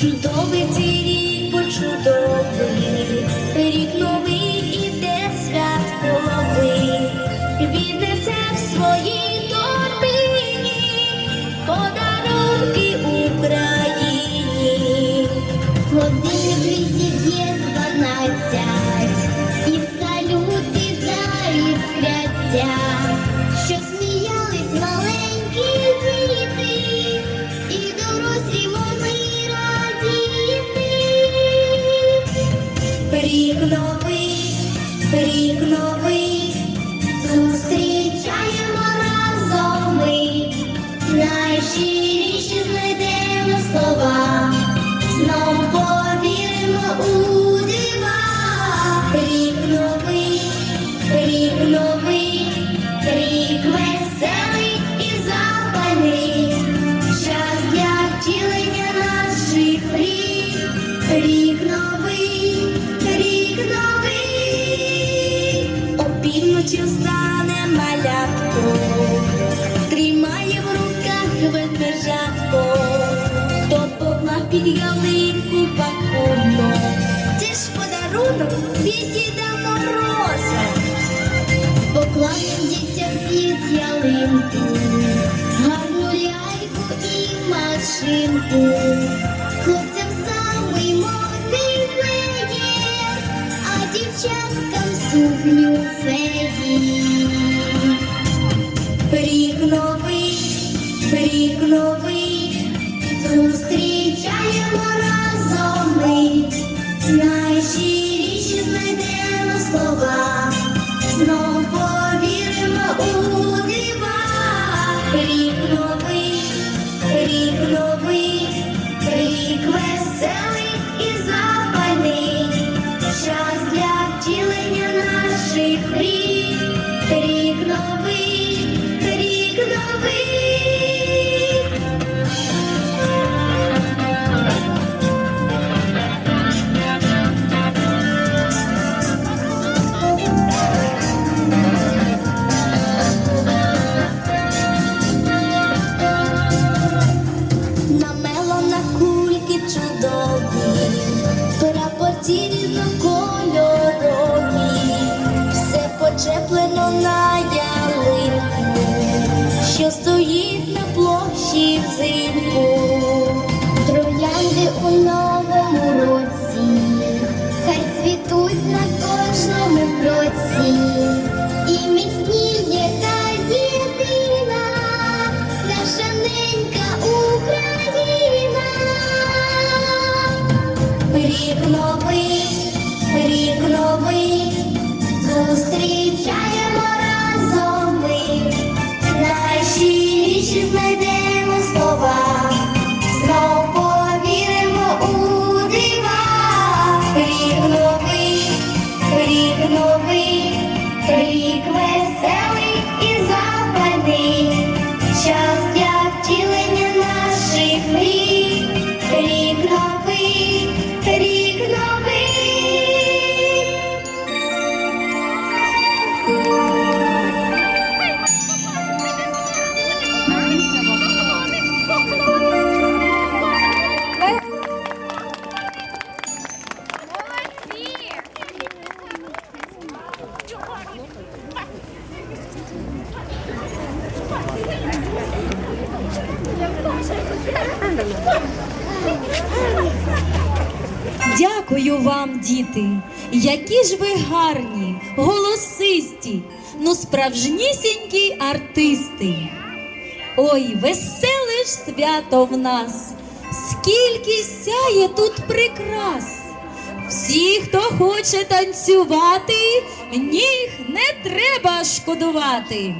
Чудовий цей рік, бо чудовий, рік новий іде святковий, віднесе в своїй торбині подарунки Україні. Годин двісті є дванадцять, і салюти заіскряться, що Рік новий, рік новий, зустрічаємо разом ми, найщиріші тримає в руках ведмежатко, хто поклав під ялинку пакунок. Це ж подарунок від Діда Мороза. Поклав дітям під ялинку, гарну ляльку і машинку. Хлопцям самий модний плеєр, а дівчаткам сукню феї. Рік Рік новий, рік новий, зустрічаємо разом ми, Дякую вам, діти, які ж ви гарні, голосисті, ну справжнісінькі артисти. Ой, веселе ж свято в нас, скільки сяє тут прикрас. Всі, хто хоче танцювати, ніг не треба шкодувати.